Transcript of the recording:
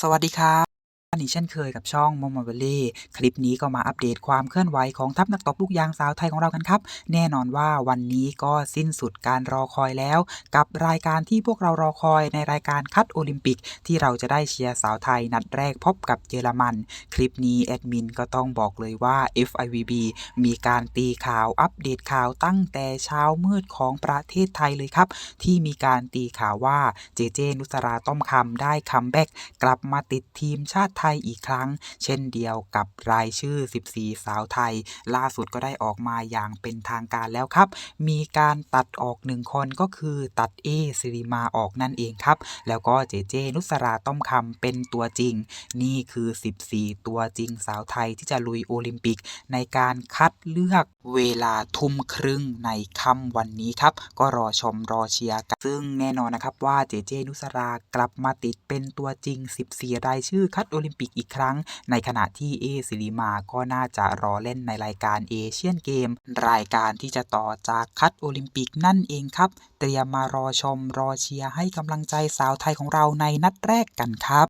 สวัสดีครับ วันนี้เช่นเคยกับช่อง Momo Valley คลิปนี้ก็มาอัปเดตความเคลื่อนไหวของทัพนักตบลูกยางสาวไทยของเรากันครับ แน่นอนว่าวันนี้ก็สิ้นสุดการรอคอยแล้ว กับรายการที่พวกเรารอคอยในรายการคัดโอลิมปิก ที่เราจะได้เชียร์สาวไทยนัดแรกพบกับเยอรมัน คลิปนี้แอดมินก็ต้องบอกเลยว่า FIVB มีการตีข่าวอัปเดตข่าวตั้งแต่เช้ามืดของประเทศไทยเลยครับ ที่มีการตีข่าวว่าเจเจนุสราต้อมคำได้คัมแบ็กกลับมาติดทีมชาติไทยอีกครั้ง เช่นเดียวกับรายชื่อ 14 สาวไทย ล่าสุดก็ได้ออกมาอย่างเป็นทางการแล้วครับ มีการตัดออกหนึ่งคนก็คือตัดเอสิริมาออกนั่นเองครับ แล้วก็เจเจนุสราต้อมคำเป็นตัวจริง นี่คือ 14 ตัวจริงสาวไทยที่จะลุยโอลิมปิก ในการคัดเลือกเวลาทุ่มครึ่งในค่ำวันนี้ครับ ก็รอชมรอเชียร์กัน ซึ่งแน่นอนนะครับว่าเจเจนุสรากลับมาติดเป็นตัวจริง 14 รายชื่อคัดโอลิมปิกอีกครั้ง ในขณะที่เอสิลิมาก็น่าจะรอเล่นในรายการเอเชียนเกม รายการที่จะต่อจากคัดโอลิมปิกนั่นเองครับ เตรียมมารอชมรอเชียร์ให้กำลังใจสาวไทยของเราในนัดแรกกันครับ